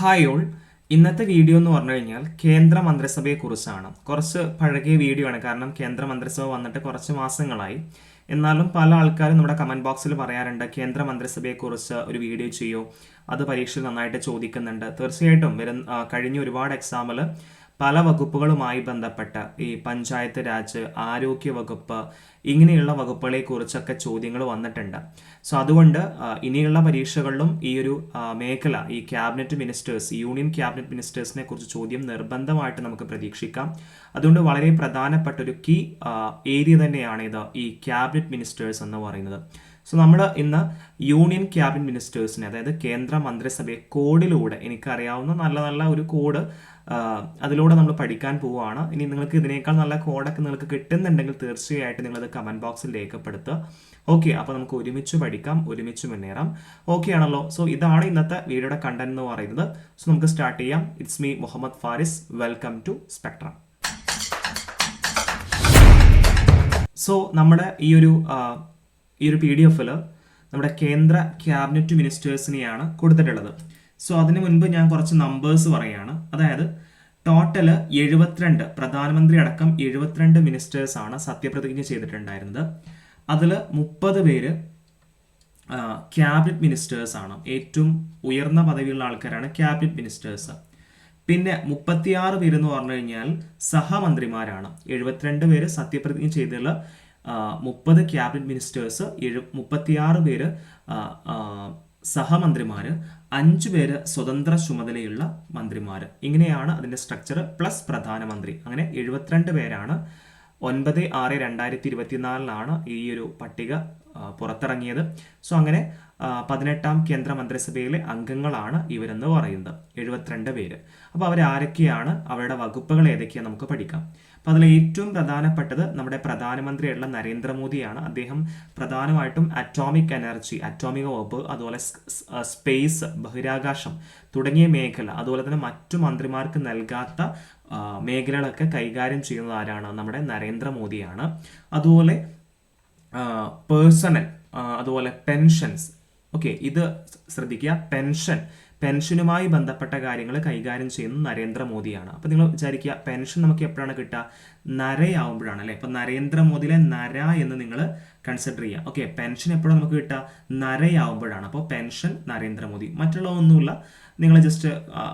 Hi all ഇന്നത്തെ video എന്ന് പറഞ്ഞു കഴിഞ്ഞാൽ കേന്ദ്ര മന്ത്രിസഭയെ കുറിച്ചാണ്. കുറച്ച് പഴകിയ വീഡിയോ ആണ്. കാരണം കേന്ദ്ര മന്ത്രിസഭ വന്നിട്ട് കുറച്ച് മാസങ്ങളായി. എന്നാലും പല ആൾക്കാരും നമ്മുടെ കമന്റ് ബോക്സിൽ പറയാറുണ്ട് കേന്ദ്ര മന്ത്രിസഭയെ കുറിച്ച് ഒരു വീഡിയോ ചെയ്യോ? അത് പരീക്ഷയിൽ നന്നായിട്ട് ചോദിക്കുന്നുണ്ട്. തീർച്ചയായിട്ടും. വരുന്ന കഴിഞ്ഞ ഒരുപാട് എക്സാമിൽ പല വകുപ്പുകളുമായി ബന്ധപ്പെട്ട ഈ പഞ്ചായത്ത് രാജ് ആരോഗ്യ വകുപ്പ് ഇങ്ങനെയുള്ള വകുപ്പുകളെ കുറിച്ചൊക്കെ ചോദ്യങ്ങൾ വന്നിട്ടുണ്ട്. സോ അതുകൊണ്ട് ഇനിയുള്ള പരീക്ഷകളിലും ഈ ഒരു മേഖല ഈ ക്യാബിനറ്റ് മിനിസ്റ്റേഴ്സ് യൂണിയൻ ക്യാബിനറ്റ് മിനിസ്റ്റേഴ്സിനെ കുറിച്ച് ചോദ്യം നിർബന്ധമായിട്ട് നമുക്ക് പ്രതീക്ഷിക്കാം. അതുകൊണ്ട് വളരെ പ്രധാനപ്പെട്ട ഒരു കീ ഏരിയ തന്നെയാണ് ഇത് ഈ ക്യാബിനറ്റ് മിനിസ്റ്റേഴ്സ് എന്ന് പറയുന്നത്. സോ നമ്മൾ ഇന്ന് യൂണിയൻ ക്യാബിനറ്റ് മിനിസ്റ്റേഴ്സിനെ അതായത് കേന്ദ്ര മന്ത്രിസഭയെ കോഡിലൂടെ എനിക്കറിയാവുന്ന നല്ല നല്ല ഒരു കോഡ് അതിലൂടെ നമ്മൾ പഠിക്കാൻ പോവുകയാണ്. ഇനി നിങ്ങൾക്ക് ഇതിനേക്കാൾ നല്ല കോഡൊക്കെ നിങ്ങൾക്ക് കിട്ടുന്നുണ്ടെങ്കിൽ തീർച്ചയായിട്ടും നിങ്ങളത് കമന്റ് ബോക്സിൽ രേഖപ്പെടുത്തുക. ഓക്കെ അപ്പോൾ നമുക്ക് ഒരുമിച്ച് പഠിക്കാം ഒരുമിച്ച് മുന്നേറാം. ഓക്കെ ആണല്ലോ. സോ ഇതാണ് ഇന്നത്തെ വീഡിയോയുടെ കണ്ടന്റ് എന്ന് പറയുന്നത്. സോ നമുക്ക് സ്റ്റാർട്ട് ചെയ്യാം. It's me Muhammad Faris welcome to Spectrum so നമ്മുടെ ഈ ഒരു ഈ ഒരു പി ഡി എഫിൽ നമ്മുടെ കേന്ദ്ര ക്യാബിനറ്റ് മിനിസ്റ്റേഴ്സിനെയാണ് കൊടുത്തിട്ടുള്ളത്. സോ അതിന് മുൻപ് ഞാൻ കുറച്ച് നമ്പേഴ്സ് പറയുകയാണ് അതായത് ടോട്ടൽ എഴുപത്തിരണ്ട് പ്രധാനമന്ത്രി അടക്കം എഴുപത്തിരണ്ട് മിനിസ്റ്റേഴ്സ് ആണ് സത്യപ്രതിജ്ഞ ചെയ്തിട്ടുണ്ടായിരുന്നത്. അതിൽ മുപ്പത് പേര് ക്യാബിനറ്റ് മിനിസ്റ്റേഴ്സ് ആണ്. ഏറ്റവും ഉയർന്ന പദവിയുള്ള ആൾക്കാരാണ് ക്യാബിനറ്റ് മിനിസ്റ്റേഴ്സ് പിന്നെ മുപ്പത്തിയാറ് പേര് എന്ന് പറഞ്ഞു കഴിഞ്ഞാൽ സഹമന്ത്രിമാരാണ്. എഴുപത്തിരണ്ട് പേര് സത്യപ്രതിജ്ഞ ചെയ്തുള്ള മുപ്പത് ക്യാബിനറ്റ് മിനിസ്റ്റേഴ്സ് എഴു മുപ്പത്തിയാറ് പേര് സഹമന്ത്രിമാർ അഞ്ചു പേര് സ്വതന്ത്ര ചുമതലയുള്ള മന്ത്രിമാർ ഇങ്ങനെയാണ് അതിന്റെ സ്ട്രക്ചർ പ്ലസ് പ്രധാനമന്ത്രി. അങ്ങനെ എഴുപത്തിരണ്ട് പേരാണ്. ഒൻപത് ആറ് രണ്ടായിരത്തി ഇരുപത്തിനാലിലാണ് ഈ ഒരു പട്ടിക പുറത്തിറങ്ങിയത്. സോ അങ്ങനെ പതിനെട്ടാം കേന്ദ്ര മന്ത്രിസഭയിലെ അംഗങ്ങളാണ് ഇവരെന്ന് പറയുന്നത്. എഴുപത്തിരണ്ട് പേര്. അപ്പോൾ അവരാരൊക്കെയാണ്? അവരുടെ വകുപ്പുകൾ ഏതൊക്കെയാണ് നമുക്ക് പഠിക്കാം. അപ്പോൾ അതിൽ ഏറ്റവും പ്രധാനപ്പെട്ടത് നമ്മുടെ പ്രധാനമന്ത്രിയായിട്ടുള്ള നരേന്ദ്രമോദിയാണ്. അദ്ദേഹം പ്രധാനമായിട്ടും അറ്റോമിക് എനർജി അറ്റോമിക വകുപ്പ് അതുപോലെ സ്പേസ് ബഹിരാകാശം തുടങ്ങിയ മേഖല അതുപോലെ തന്നെ മറ്റു മന്ത്രിമാർക്ക് നൽകാത്ത മേഖലകളൊക്കെ കൈകാര്യം ചെയ്യുന്നത് ആരാണ്? നമ്മുടെ നരേന്ദ്രമോദിയാണ്. അതുപോലെ പേഴ്സണൽ അതുപോലെ പെൻഷൻസ് ഓക്കെ ഇത് ശ്രദ്ധിക്കുക. പെൻഷൻ പെൻഷനുമായി ബന്ധപ്പെട്ട കാര്യങ്ങൾ കൈകാര്യം ചെയ്യുന്നത് നരേന്ദ്രമോദിയാണ്. അപ്പോൾ നിങ്ങൾ വിചാരിക്കുക പെൻഷൻ നമുക്ക് എപ്പോഴാണ് കിട്ടുക? നരയാവുമ്പോഴാണ് അല്ലേ? അപ്പോൾ നരേന്ദ്രമോദിയിലെ നര എന്ന് നിങ്ങൾ കൺസിഡർ ചെയ്യുക. ഓക്കെ പെൻഷൻ എപ്പോഴാണ് നമുക്ക് കിട്ടുക? നരയാവുമ്പോഴാണ്. അപ്പോൾ പെൻഷൻ നരേന്ദ്രമോദി. മറ്റുള്ള ഒന്നുമില്ല. നിങ്ങൾ ജസ്റ്റ്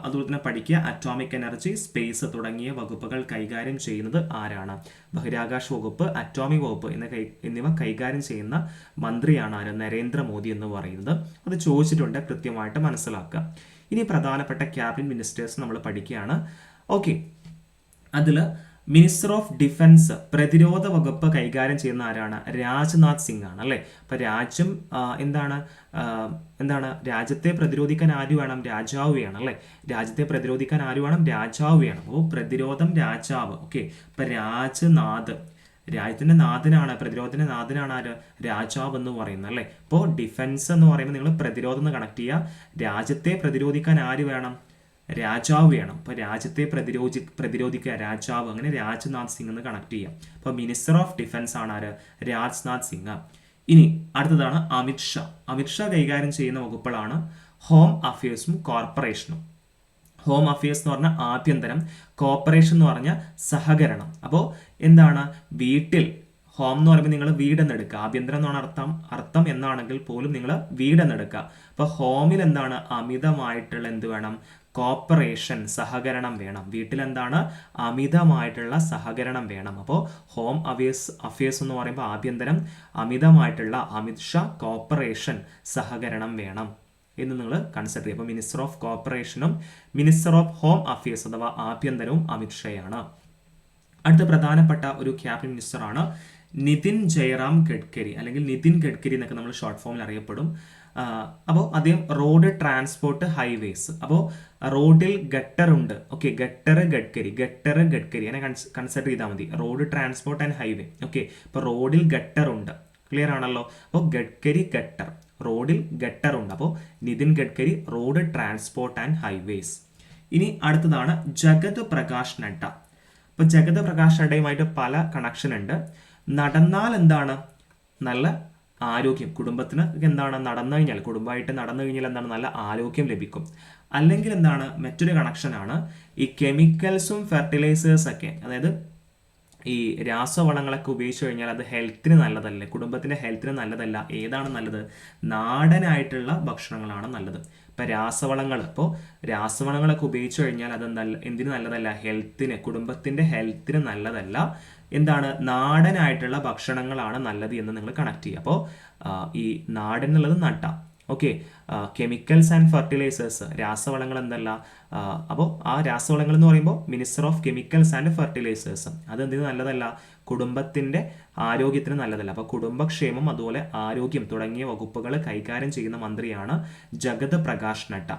അതുപോലെ തന്നെ പഠിക്കുക. അറ്റോമിക് എനർജി സ്പേസ് തുടങ്ങിയ വകുപ്പുകൾ കൈകാര്യം ചെയ്യുന്നത് ആരാണ്? ബഹിരാകാശ വകുപ്പ് അറ്റോമിക് വകുപ്പ് എന്ന കൈ എന്നിവ കൈകാര്യം ചെയ്യുന്ന മന്ത്രിയാണ് ആര്? നരേന്ദ്രമോദി എന്ന് പറയുന്നത്. അത് ചോദിച്ചിട്ടുണ്ട് കൃത്യമായിട്ട് മനസ്സിലാക്കുക. ഇനി പ്രധാനപ്പെട്ട ക്യാബിനറ്റ് മിനിസ്റ്റേഴ്സ് നമ്മൾ പഠിക്കുകയാണ്. ഓക്കെ അതിൽ മിനിസ്റ്റർ ഓഫ് ഡിഫൻസ് പ്രതിരോധ വകുപ്പ് കൈകാര്യം ചെയ്യുന്ന ആരാണ്? രാജ്നാഥ് സിംഗ് ആണ് അല്ലേ? അപ്പൊ രാജ്യം എന്താണ്? എന്താണ്? രാജ്യത്തെ പ്രതിരോധിക്കാൻ ആര് വേണം? രാജാവ് വേണം അല്ലേ? രാജ്യത്തെ പ്രതിരോധിക്കാൻ ആര് വേണം? രാജാവ് വേണം. അപ്പോൾ പ്രതിരോധം രാജാവ്. ഓക്കെ. അപ്പൊ രാജ്നാഥ് രാജ്യത്തിന്റെ നാഥനാണ് പ്രതിരോധത്തിന്റെ നാഥനാണ് ആര്? രാജാവ് എന്ന് പറയുന്നത് അല്ലേ? ഇപ്പോൾ ഡിഫൻസ് എന്ന് പറയുമ്പോൾ നിങ്ങൾ പ്രതിരോധം എന്ന് കണക്ട് ചെയ്യുക. രാജ്യത്തെ പ്രതിരോധിക്കാൻ ആര് വേണം? രാജാവ് വേണം. അപ്പൊ രാജ്യത്തെ പ്രതിരോധി പ്രതിരോധിക്കുക. രാജാവ് അങ്ങനെ രാജ്നാഥ് സിംഗ് എന്ന് കണക്ട് ചെയ്യാം. അപ്പൊ മിനിസ്റ്റർ ഓഫ് ഡിഫൻസ് ആണ് ആര്? രാജ്നാഥ് സിംഗ്. ഇനി അടുത്തതാണ് അമിത് ഷാ. അമിത് ഷാ കൈകാര്യം ചെയ്യുന്ന വകുപ്പുകളാണ് ഹോം അഫയേഴ്സും കോർപ്പറേഷനും ഹോം അഫയേഴ്സ് എന്ന് പറഞ്ഞാൽ ആഭ്യന്തരം കോർപ്പറേഷൻ എന്ന് പറഞ്ഞാൽ സഹകരണം. അപ്പോൾ എന്താണ്? വീട്ടിൽ ഹോം എന്ന് പറയുമ്പോൾ നിങ്ങൾ വീടെന്നെടുക്കുക. ആഭ്യന്തരം എന്നാണ് അർത്ഥം. അർത്ഥം എന്നാണെങ്കിൽ പോലും നിങ്ങൾ വീടെന്നെടുക്കുക. അപ്പോൾ ഹോമിൽ എന്താണ്? അമിതമായിട്ടുള്ള എന്ത് വേണം? കോപ്പറേഷൻ സഹകരണം വേണം. വീട്ടിലെന്താണ്? അമിതമായിട്ടുള്ള സഹകരണം വേണം. അപ്പോൾ ഹോം അഫയേഴ്സ് അഫയേഴ്സ് എന്ന് പറയുമ്പോൾ ആഭ്യന്തരം അമിതമായിട്ടുള്ള അമിത് ഷാ കോപ്പറേഷൻ സഹകരണം വേണം എന്ന് നിങ്ങൾ കൺസിഡർ ചെയ്യും അപ്പോൾ മിനിസ്റ്റർ ഓഫ് കോപ്പറേഷനും മിനിസ്റ്റർ ഓഫ് ഹോം അഫയേഴ്സ് അഥവാ ആഭ്യന്തരവും അമിത് ഷയാണ്. അടുത്ത പ്രധാനപ്പെട്ട ഒരു ക്യാബിനറ്റ് മിനിസ്റ്ററാണ് നിതിൻ ജയറാം ഗഡ്കരി. അല്ലെങ്കിൽ നിതിൻ ഗഡ്കരി എന്നൊക്കെ നമ്മൾ ഷോർട്ട് ഫോമിൽ അറിയപ്പെടും. അപ്പോൾ ആദ്യം റോഡ് ട്രാൻസ്പോർട്ട് ഹൈവേസ് അപ്പോൾ റോഡിൽ ഗട്ടർ ഉണ്ട്. Okay gutter Gadkari gutter Gadkari അങ്ങനെ കൺസിഡർ ചെയ്താൽ മതി. Road transport and highway okay അപ്പോൾ റോഡിൽ ഗട്ടർ ഉണ്ട്. ക്ലിയർ ആണല്ലോ? അപ്പോൾ ഗഡ്കരി ഗട്ടർ റോഡിൽ ഗട്ടർ ഉണ്ട്. അപ്പോൾ Nitin Gadkari road transport and highways ഇനി അടുത്തതാണ് ജഗത് പ്രകാശ് നഡ്ഡ. അപ്പോൾ ജഗത് പ്രകാശ് നഡ്ഡയുമായിട്ട് പല കണക്ഷൻ ഉണ്ട്. നടന്നാൽ എന്താണ്? നല്ല ആരോഗ്യം. കുടുംബത്തിന് എന്താണ്? നടന്നു കഴിഞ്ഞാൽ കുടുംബമായിട്ട് നടന്നു കഴിഞ്ഞാൽ എന്താണ്? നല്ല ആരോഗ്യം ലഭിക്കും. അല്ലെങ്കിൽ എന്താണ്? മറ്റൊരു കണക്ഷനാണ് ഈ കെമിക്കൽസും ഫെർട്ടിലൈസേഴ്സ് ഒക്കെ. അതായത് ഈ രാസവളങ്ങളൊക്കെ ഉപയോഗിച്ച് കഴിഞ്ഞാൽ അത് ഹെൽത്തിന് നല്ലതല്ലേ? കുടുംബത്തിന്റെ ഹെൽത്തിന് നല്ലതല്ല. ഏതാണ് നല്ലത്? നാടനായിട്ടുള്ള ഭക്ഷണങ്ങളാണ് നല്ലത്. ഇപ്പം രാസവളങ്ങൾ ഇപ്പോൾ രാസവളങ്ങളൊക്കെ ഉപയോഗിച്ച് കഴിഞ്ഞാൽ അത് നല്ല എന്തിനു നല്ലതല്ല? ഹെൽത്തിന് കുടുംബത്തിന്റെ ഹെൽത്തിന് നല്ലതല്ല. എന്താണ്? നാടനായിട്ടുള്ള ഭക്ഷണങ്ങളാണ് നല്ലത് എന്ന് നിങ്ങൾ കണക്ട് ചെയ്യുക. അപ്പോൾ ഈ നാടൻ എന്നുള്ളത് നട്ട. ഓക്കെ കെമിക്കൽസ് ആൻഡ് ഫെർട്ടിലൈസേഴ്സ് രാസവളങ്ങൾ എന്തല്ല അപ്പോൾ ആ രാസവളങ്ങൾ എന്ന് പറയുമ്പോൾ minister of chemicals and fertilisers അത് എന്തിനു നല്ലതല്ല? കുടുംബത്തിന്റെ ആരോഗ്യത്തിന് നല്ലതല്ല. അപ്പോൾ കുടുംബക്ഷേമം അതുപോലെ ആരോഗ്യം തുടങ്ങിയ വകുപ്പുകൾ കൈകാര്യം ചെയ്യുന്ന മന്ത്രിയാണ് ജഗത് പ്രകാശ് നഡ്ഡ.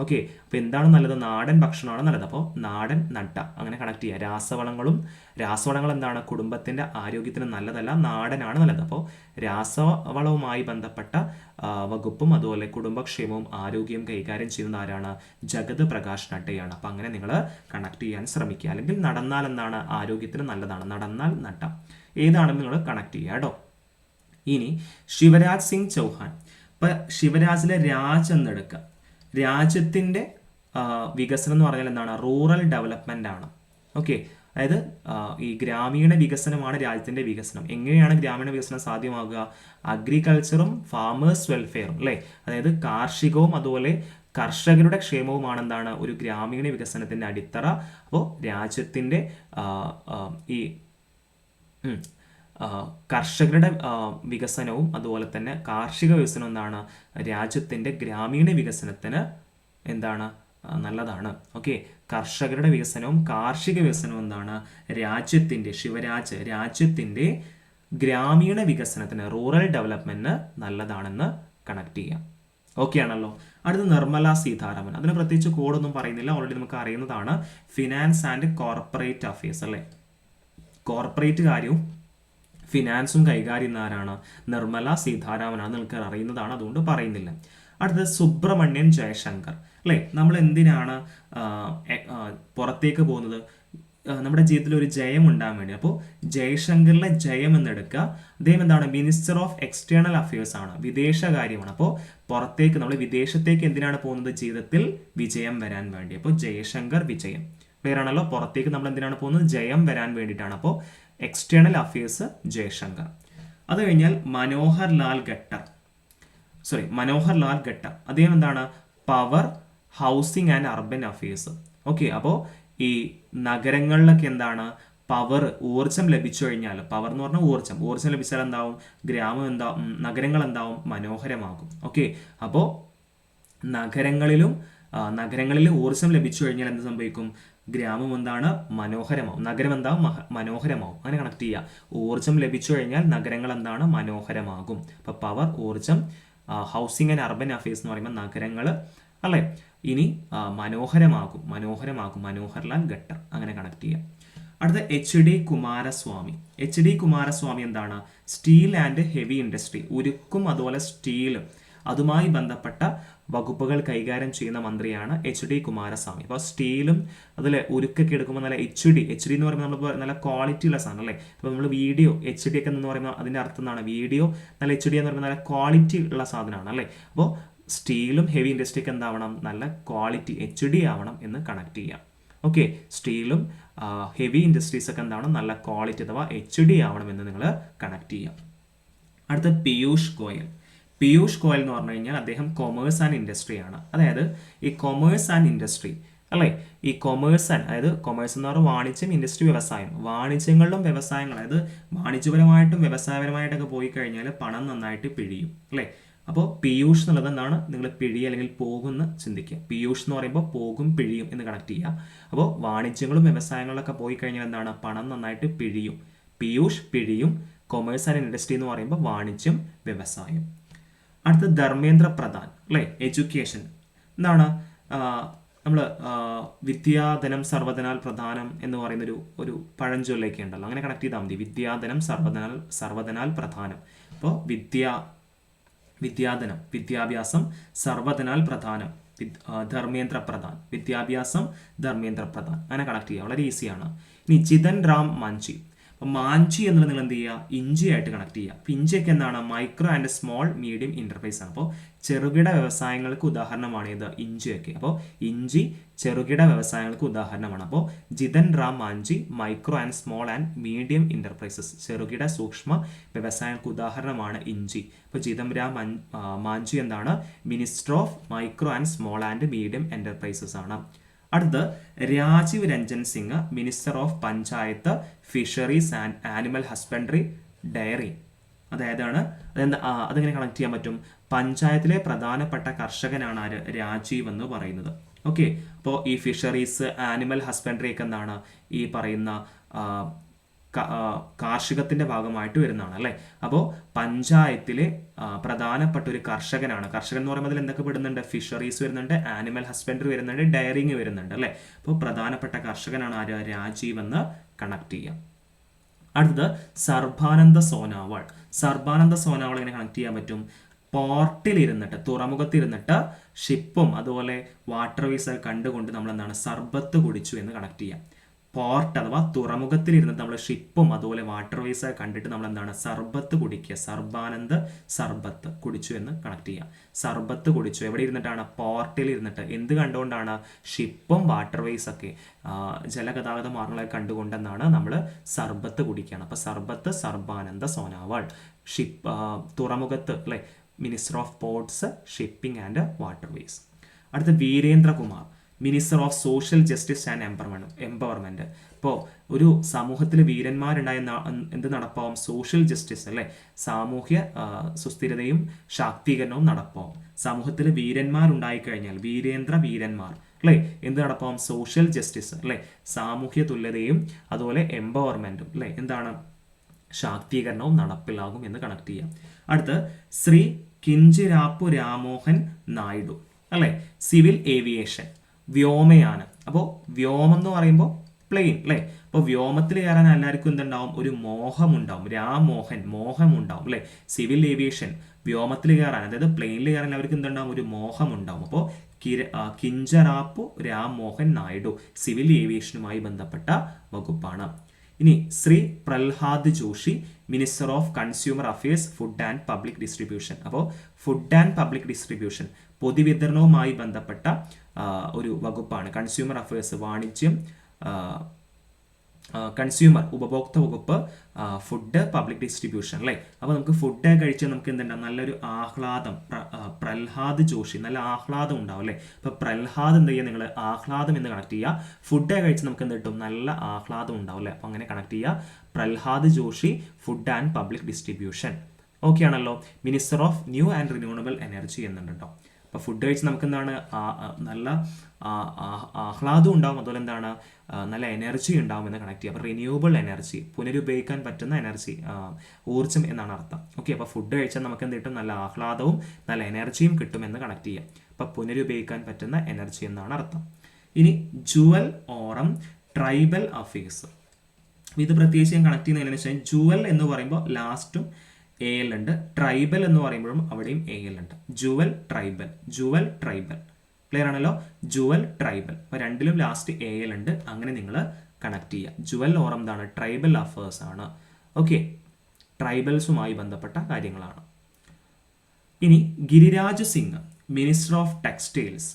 ഓക്കെ അപ്പോൾ എന്താണ് നല്ലത്? നാടൻ ഭക്ഷണമാണ് നല്ലത്. അപ്പോൾ നാടൻ നട്ട അങ്ങനെ കണക്ട് ചെയ്യുക രാസവളങ്ങളും രാസവളങ്ങൾ എന്താണ്? കുടുംബത്തിന്റെ ആരോഗ്യത്തിന് നല്ലതല്ല നാടനാണ് നല്ലത്. അപ്പോൾ രാസവളവുമായി ബന്ധപ്പെട്ട വകുപ്പും അതുപോലെ കുടുംബക്ഷേമവും ആരോഗ്യവും കൈകാര്യം ചെയ്യുന്ന ആരാണ്? ജഗത് പ്രകാശ് നട്ടയാണ്. അപ്പം അങ്ങനെ നിങ്ങൾ കണക്ട് ചെയ്യാൻ ശ്രമിക്കുക. അല്ലെങ്കിൽ നടന്നാൽ എന്താണ്? ആരോഗ്യത്തിന് നല്ലതാണ്. നടന്നാൽ നട്ട. ഏതാണെന്ന് നിങ്ങൾ കണക്ട് ചെയ്യുക കേട്ടോ ഇനി ശിവരാജ് സിംഗ് ചൗഹാൻ. ഇപ്പം ശിവരാജിലെ രാജ് എന്നെടുക്കുക രാജ്യത്തിന്റെ വികസനം എന്ന് പറഞ്ഞാൽ എന്താണ്? റൂറൽ ഡെവലപ്മെന്റ് ആണ്. ഓക്കെ അതായത് ഈ ഗ്രാമീണ വികസനമാണ് രാജ്യത്തിന്റെ വികസനം. എങ്ങനെയാണ് ഗ്രാമീണ വികസനം സാധ്യമാകുക? അഗ്രികൾച്ചറും ഫാമേഴ്സ് വെൽഫെയറും അല്ലേ? അതായത് കാർഷികവും അതുപോലെ കർഷകരുടെ ക്ഷേമവുമാണ് എന്താണ്? ഒരു ഗ്രാമീണ വികസനത്തിന്റെ അടിത്തറ. അപ്പോൾ രാജ്യത്തിന്റെ ഈ കർഷകരുടെ വികസനവും അതുപോലെ തന്നെ കാർഷിക വികസനം എന്താണ്? രാജ്യത്തിന്റെ ഗ്രാമീണ വികസനത്തിന് എന്താണ്? നല്ലതാണ്. ഓക്കെ. കർഷകരുടെ വികസനവും കാർഷിക വികസനവും എന്താണ്? രാജ്യത്തിന്റെ ശിവരാജ് രാജ്യത്തിന്റെ ഗ്രാമീണ വികസനത്തിന് റൂറൽ ഡെവലപ്മെന്റിന് നല്ലതാണെന്ന് കണക്ട് ചെയ്യാം. ഓക്കെ ആണല്ലോ. അടുത്ത നിർമ്മല സീതാരാമൻ. അതിന് പ്രത്യേകിച്ച് കോഡൊന്നും പറയുന്നില്ല. ഓൾറെഡി നമുക്ക് അറിയുന്നതാണ്. ഫിനാൻസ് ആൻഡ് കോർപ്പറേറ്റ് അഫയേഴ്സ് അല്ലേ? കോർപ്പറേറ്റ് കാര്യവും ഫിനാൻസും കൈകാര്യം ആരാണ് നിർമ്മല സീതാരാമനാണ് നിങ്ങൾക്ക് അറിയുന്നതാണ് അതുകൊണ്ട് പറയുന്നില്ല. അടുത്തത് സുബ്രഹ്മണ്യൻ ജയശങ്കർ. അല്ലേ? നമ്മൾ എന്തിനാണ് പുറത്തേക്ക് പോകുന്നത്? നമ്മുടെ ജീവിതത്തിൽ ഒരു ജയം ഉണ്ടാകാൻ വേണ്ടി. അപ്പോൾ ജയശങ്കറിലെ ജയം എന്നെടുക്കുക. അദ്ദേഹം എന്താണ്? മിനിസ്റ്റർ ഓഫ് എക്സ്റ്റേണൽ അഫയേഴ്സ് ആണ്. വിദേശകാര്യമാണ്. അപ്പോൾ പുറത്തേക്ക് നമ്മൾ വിദേശത്തേക്ക് എന്തിനാണ് പോകുന്നത്? ജീവിതത്തിൽ വിജയം വരാൻ വേണ്ടി. അപ്പോൾ ജയശങ്കർ വിജയം. വേറാണല്ലോ പുറത്തേക്ക് നമ്മൾ എന്തിനാണ് പോകുന്നത്? ജയം വരാൻ വേണ്ടിയിട്ടാണ്. അപ്പോൾ എക്സ്റ്റേണൽ അഫയേഴ്സ് ജയശങ്കർ അത് കഴിഞ്ഞാൽ മനോഹർ ലാൽ ഘട്ട. സോറി മനോഹർ ലാൽ ഘട്ട. അദ്ദേഹം എന്താണ്? Power housing and urban affairs okay അപ്പോൾ ഈ നഗരങ്ങളിലൊക്കെ എന്താണ്? പവർ ഊർജം ലഭിച്ചു കഴിഞ്ഞാൽ പവർ എന്ന് പറഞ്ഞാൽ ഊർജം ഊർജം ലഭിച്ചാൽ എന്താവും? ഗ്രാമം എന്താവും നഗരങ്ങൾ എന്താവും? മനോഹരമാകും. ഓക്കെ അപ്പോൾ നഗരങ്ങളിലും നഗരങ്ങളിൽ ഊർജം ലഭിച്ചു കഴിഞ്ഞാൽ എന്ത് സംഭവിക്കും? ഗ്രാമം എന്താണ്? മനോഹരമാവും. നഗരം എന്താവും മനോഹരമാവും. അങ്ങനെ കണക്ട് ചെയ്യുക ഊർജം ലഭിച്ചു കഴിഞ്ഞാൽ നഗരങ്ങൾ എന്താണ്? മനോഹരമാകും. അപ്പോൾ പവർ ഊർജം ഹൗസിംഗ് ആൻഡ് അർബൻ അഫയേഴ്സ് എന്ന് പറയുമ്പോൾ നഗരങ്ങൾ അല്ലേ? ഇനി മനോഹരമാകും. മനോഹരമാകും. മനോഹർലാൽ ഘട്ടർ. അങ്ങനെ കണക്ട് ചെയ്യാം. അടുത്ത H D Kumaraswamy. H D Kumaraswamy എന്താണ്? സ്റ്റീൽ ആൻഡ് ഹെവി ഇൻഡസ്ട്രി ഉരുക്കും അതുപോലെ സ്റ്റീലും അതുമായി ബന്ധപ്പെട്ട വകുപ്പുകൾ കൈകാര്യം ചെയ്യുന്ന മന്ത്രിയാണ് എച്ച് ഡി കുമാരസ്വാമി. അപ്പോൾ സ്റ്റീലും അതിൽ ഉരുക്കൊക്കെ എടുക്കുമ്പോൾ നല്ല എച്ച് ഡി എച്ച് ഡി എന്ന് പറയുമ്പോൾ നമ്മൾ നല്ല ക്വാളിറ്റി ഉള്ള സാധനം അല്ലേ? അപ്പോൾ നമ്മൾ വീഡിയോ എച്ച് ഡി ഒക്കെ എന്ന് പറയുമ്പോൾ അതിന്റെ അർത്ഥം എന്താണ്? വീഡിയോ നല്ല എച്ച് ഡി എന്ന് പറയുമ്പോൾ നല്ല ക്വാളിറ്റി ഉള്ള സാധനമാണ് അല്ലേ? അപ്പോൾ സ്റ്റീലും ഹെവി ഇൻഡസ്ട്രിക്ക് എന്താവണം? നല്ല ക്വാളിറ്റി എച്ച് ഡി ആവണം എന്ന് കണക്ട് ചെയ്യാം. ഓക്കെ സ്റ്റീലും ഹെവി ഇൻഡസ്ട്രീസ് ഒക്കെ എന്താവണം? നല്ല ക്വാളിറ്റി അഥവാ എച്ച് ഡി ആവണം എന്ന് നിങ്ങൾ കണക്ട് ചെയ്യാം. അടുത്ത പീയൂഷ് ഗോയൽ. പീയൂഷ് ഗോയൽ എന്ന് പറഞ്ഞു കഴിഞ്ഞാൽ അദ്ദേഹം കൊമേഴ്സ് ആൻഡ് ഇൻഡസ്ട്രി ആണ്. അതായത് ഈ കൊമേഴ്സ് ആൻഡ് ഇൻഡസ്ട്രി അല്ലേ? ഈ കൊമേഴ്സ് ആൻഡ് അതായത് കൊമേഴ്സ് എന്ന് പറഞ്ഞാൽ വാണിജ്യം ഇൻഡസ്ട്രി വ്യവസായം. വാണിജ്യങ്ങളിലും വ്യവസായങ്ങൾ അതായത് വാണിജ്യപരമായിട്ടും വ്യവസായപരമായിട്ടൊക്കെ പോയി കഴിഞ്ഞാൽ പണം നന്നായിട്ട് പിഴിയും അല്ലേ? അപ്പോൾ പീയൂഷ് എന്നുള്ളത് എന്താണ്? നിങ്ങൾ പിഴി അല്ലെങ്കിൽ പോകുമെന്ന് ചിന്തിക്കുക. പീയൂഷ് എന്ന് പറയുമ്പോൾ പോകും പിഴിയും എന്ന് കണക്ട് ചെയ്യുക. അപ്പോൾ വാണിജ്യങ്ങളും വ്യവസായങ്ങളിലൊക്കെ പോയി കഴിഞ്ഞാൽ എന്താണ്? പണം നന്നായിട്ട് പിഴിയും. പീയൂഷ് പിഴിയും. കൊമേഴ്സ് ആൻഡ് ഇൻഡസ്ട്രി എന്ന് പറയുമ്പോൾ വാണിജ്യം വ്യവസായം. അടുത്ത ധർമ്മേന്ദ്ര പ്രധാൻ അല്ലേ? എഡ്യൂക്കേഷൻ എന്താണ്? നമ്മൾ വിദ്യാധനം സർവധനാൽ പ്രധാനം എന്ന് പറയുന്ന ഒരു ഒരു പഴഞ്ചൊല്ലൊക്കെ ഉണ്ടല്ലോ. അങ്ങനെ കണക്ട് ചെയ്താൽ മതി. വിദ്യാധനം സർവധനാൽ സർവധനാൽ പ്രധാനം. അപ്പോൾ വിദ്യ വിദ്യാധനം വിദ്യാഭ്യാസം സർവധനാൽ പ്രധാനം. ധർമ്മേന്ദ്ര പ്രധാൻ. വിദ്യാഭ്യാസം ധർമ്മേന്ദ്ര പ്രധാൻ. അങ്ങനെ കണക്ട് ചെയ്യുക വളരെ ഈസിയാണ് ഇനി ജിതൻ റാം മാഞ്ചി. മാഞ്ചി എന്നുള്ളത് നിങ്ങൾ എന്ത് ചെയ്യുക? ഇഞ്ചി ആയിട്ട് കണക്ട് ചെയ്യുക. അപ്പോൾ ഇഞ്ചിയൊക്കെ എന്താണ്? Micro and small medium enterprise ആണ്. അപ്പോൾ ചെറുകിട വ്യവസായങ്ങൾക്ക് ഉദാഹരണമാണ് ഇത് ഇഞ്ചിയൊക്കെ അപ്പോൾ ഇഞ്ചി ചെറുകിട വ്യവസായങ്ങൾക്ക് ഉദാഹരണമാണ്. അപ്പോൾ Jitan Ram Manjhi micro and small and medium enterprises ചെറുകിട സൂക്ഷ്മ വ്യവസായങ്ങൾക്ക് ഉദാഹരണമാണ് ഇഞ്ചി. അപ്പോൾ ജിതൻ രാം മാഞ്ചി എന്താണ്? Minister of micro and small and medium enterprises ആണ്. അടുത്ത് Rajiv Ranjan Singh minister of panchayat fisheries and animal husbandry dairy. അതായതാണ് അതെന്താ അതെങ്ങനെ കണക്ട് ചെയ്യാൻ പറ്റും? പഞ്ചായത്തിലെ പ്രധാനപ്പെട്ട കർഷകനാണ് ആര്? രാജീവ് എന്ന് പറയുന്നത്. ഓക്കെ അപ്പോൾ ഈ ഫിഷറീസ് ആനിമൽ ഹസ്ബൻഡറി ഒക്കെ എന്താണ്? ഈ പറയുന്ന ആ, ക- ആ, കാർഷികത്തിന്റെ ഭാഗമായിട്ട് വരുന്നതാണ് അല്ലേ? അപ്പോൾ പഞ്ചായത്തിലെ പ്രധാനപ്പെട്ട ഒരു കർഷകനാണ്. കർഷകൻ എന്ന് പറയുമ്പോൾ അതിൽ എന്തൊക്കെ പെടുന്നുണ്ട്? ഫിഷറീസ് വരുന്നുണ്ട് ആനിമൽ ഹസ്ബൻഡറി വരുന്നുണ്ട് ഡയറിങ് വരുന്നുണ്ട് അല്ലേ? അപ്പോൾ പ്രധാനപ്പെട്ട കർഷകനാണ് ആര് രാജീവ് എന്ന് കണക്ട് ചെയ്യാം. അടുത്തത് സർബാനന്ദ സോനാവാൾ. സർബാനന്ദ സോനാവാൾ എങ്ങനെ കണക്ട് ചെയ്യാൻ പറ്റും? പോർട്ടിൽ ഇരുന്നിട്ട് തുറമുഖത്ത് ഇരുന്നിട്ട് ഷിപ്പും അതുപോലെ വാട്ടർ വേസ് കണ്ടുകൊണ്ട് നമ്മൾ എന്താണ് സർബത്ത് കുടിച്ചു എന്ന് കണക്ട് ചെയ്യാം. പോർട്ട് അഥവാ തുറമുഖത്തിലിരുന്ന് നമ്മൾ ഷിപ്പും അതുപോലെ വാട്ടർ വേസ് കണ്ടിട്ട് നമ്മൾ എന്താണ് സർബത്ത് കുടിക്കുക. സർബാനന്ദ് സർബത്ത് കുടിച്ചു എന്ന് കണക്ട് ചെയ്യാം സർബത്ത് കുടിച്ചു. എവിടെ ഇരുന്നിട്ടാണ്? പോർട്ടിൽ ഇരുന്നിട്ട്. എന്ത് കണ്ടുകൊണ്ടാണ്? ഷിപ്പും വാട്ടർ വേസ് ഒക്കെ ആ, ജലഗതാഗത മാർഗങ്ങളെ കണ്ടുകൊണ്ടെന്നാണ് നമ്മൾ സർബത്ത് കുടിക്കുകയാണ് അപ്പൊ സർബത്ത് സർബാനന്ദ സോനാവാൾ. ഷിപ്പ് തുറമുഖത്ത് അല്ലെ? Minister of ports shipping and waterways അടുത്ത Virendrakumar. Minister of social justice and empowerment empowerment ഇപ്പോൾ ഒരു സമൂഹത്തിൽ വീരന്മാരുണ്ടായ എന്ത് നടപ്പാവും? സോഷ്യൽ ജസ്റ്റിസ് അല്ലേ? സാമൂഹ്യ സുസ്ഥിരതയും ശാക്തീകരണവും നടപ്പാവും. സമൂഹത്തിൽ വീരന്മാരുണ്ടായിക്കഴിഞ്ഞാൽ വീരേന്ദ്ര വീരന്മാർ അല്ലേ? എന്ത് നടപ്പാവും? സോഷ്യൽ ജസ്റ്റിസ് അല്ലേ? സാമൂഹ്യ തുല്യതയും അതുപോലെ എംപവർമെന്റും അല്ലേ? എന്താണ്? ശാക്തീകരണവും നടപ്പിലാകും എന്ന് കണക്ട് ചെയ്യാം. അടുത്ത് ശ്രീ കിഞ്ചിരാപ്പു രാമോഹൻ നായിഡു അല്ലേ? Civil aviation. വ്യോമയാനം അപ്പോൾ വ്യോമം എന്ന് പറയുമ്പോൾ പ്ലെയിൻ അല്ലേ അപ്പോൾ വ്യോമത്തിൽ കയറാൻ എല്ലാവർക്കും എന്തുണ്ടാവും? ഒരു മോഹമുണ്ടാവും. രാമോഹൻ മോഹമുണ്ടാവും അല്ലേ സിവിൽ ഏവിയേഷൻ വ്യോമത്തിൽ കയറാൻ അതായത് പ്ലെയിനിൽ കയറാൻ എല്ലാവർക്കും എന്തുണ്ടാവും? ഒരു മോഹമുണ്ടാവും. അപ്പോൾ കിര കിഞ്ചറാപ്പു രാംമോഹൻ നായിഡു സിവിൽ ഏവിയേഷനുമായി ബന്ധപ്പെട്ട വകുപ്പാണ്. ഇനി Shri Pralhad Joshi minister of consumer affairs food and public distribution അപ്പോൾ ഫുഡ് ആൻഡ് പബ്ലിക് ഡിസ്ട്രിബ്യൂഷൻ പൊതുവിതരണവുമായി ബന്ധപ്പെട്ട ഒരു വകുപ്പാണ്. കൺസ്യൂമർ അഫയേഴ്സ് വാണിജ്യം കൺസ്യൂമർ ഉപഭോക്തൃ വകുപ്പ് ഫുഡ് പബ്ലിക് ഡിസ്ട്രിബ്യൂഷൻ അല്ലേ? അപ്പോൾ നമുക്ക് ഫുഡ് കഴിച്ചാൽ നമുക്ക് എന്തുണ്ടാവും? നല്ലൊരു ആഹ്ലാദം പ്ര- പ്രഹ്ലാദ് ജോഷി നല്ല ആഹ്ലാദം ഉണ്ടാവും അല്ലേ? അപ്പോൾ പ്രഹ്ലാദ് എന്ത് ചെയ്യുക? നിങ്ങൾ ആഹ്ലാദം എന്ന് കണക്ട് ചെയ്യുക. ഫുഡ് കഴിച്ച് നമുക്ക് എന്ത് കിട്ടും? നല്ല ആഹ്ലാദം ഉണ്ടാവും അല്ലേ? അപ്പോൾ അങ്ങനെ കണക്ട് ചെയ്യുക. Pralhad Joshi food and public distribution okay ആണല്ലോ? Minister of new and renewable energy എന്നുണ്ട് കേട്ടോ അപ്പോൾ ഫുഡ് കഴിച്ച് നമുക്ക് എന്താണ് നല്ല ആഹ്ലാദം ഉണ്ടാവും അതുപോലെ എന്താണ് നല്ല എനർജി ഉണ്ടാവും എന്ന് കണക്ട് ചെയ്യുക അപ്പോൾ റിന്യൂവബിൾ എനർജി പുനരുപയോഗിക്കാൻ പറ്റുന്ന എനർജി ഊർജം എന്നാണ് അർത്ഥം. ഓക്കെ അപ്പോൾ ഫുഡ് കഴിച്ചാൽ നമുക്ക് എന്ത് കിട്ടും? നല്ല ആഹ്ലാദവും നല്ല എനർജിയും കിട്ടുമെന്ന് കണക്ട് ചെയ്യാം. അപ്പോൾ പുനരുപയോഗിക്കാൻ പറ്റുന്ന എനർജി എന്നാണ് അർത്ഥം. ഇനി ജുവൽ ഓറം ട്രൈബൽ അഫേഴ്സ് ഇത് പ്രത്യേകിച്ച് ഞാൻ കണക്ട് ചെയ്യുന്ന എങ്ങനെയാണെന്ന് വെച്ചാൽ ജുവൽ എന്ന് പറയുമ്പോൾ ലാസ്റ്റും എ എൽ ഉണ്ട്. ട്രൈബൽ എന്ന് പറയുമ്പോഴും അവിടെയും എ എൽ ഉണ്ട്. Jual tribal Jual tribal clear ആണല്ലോ? ജുവൽ ട്രൈബൽ അപ്പോൾ രണ്ടിലും ലാസ്റ്റ് എ എൽ ഉണ്ട്. അങ്ങനെ നിങ്ങൾ കണക്ട് ചെയ്യുക. ജുവൽ ഓർ എന്താണ്? ട്രൈബൽ അഫേഴ്സ് ആണ്. ഓക്കെ ട്രൈബൽസുമായി ബന്ധപ്പെട്ട കാര്യങ്ങളാണ്. ഇനി Giriraj Singh minister of textiles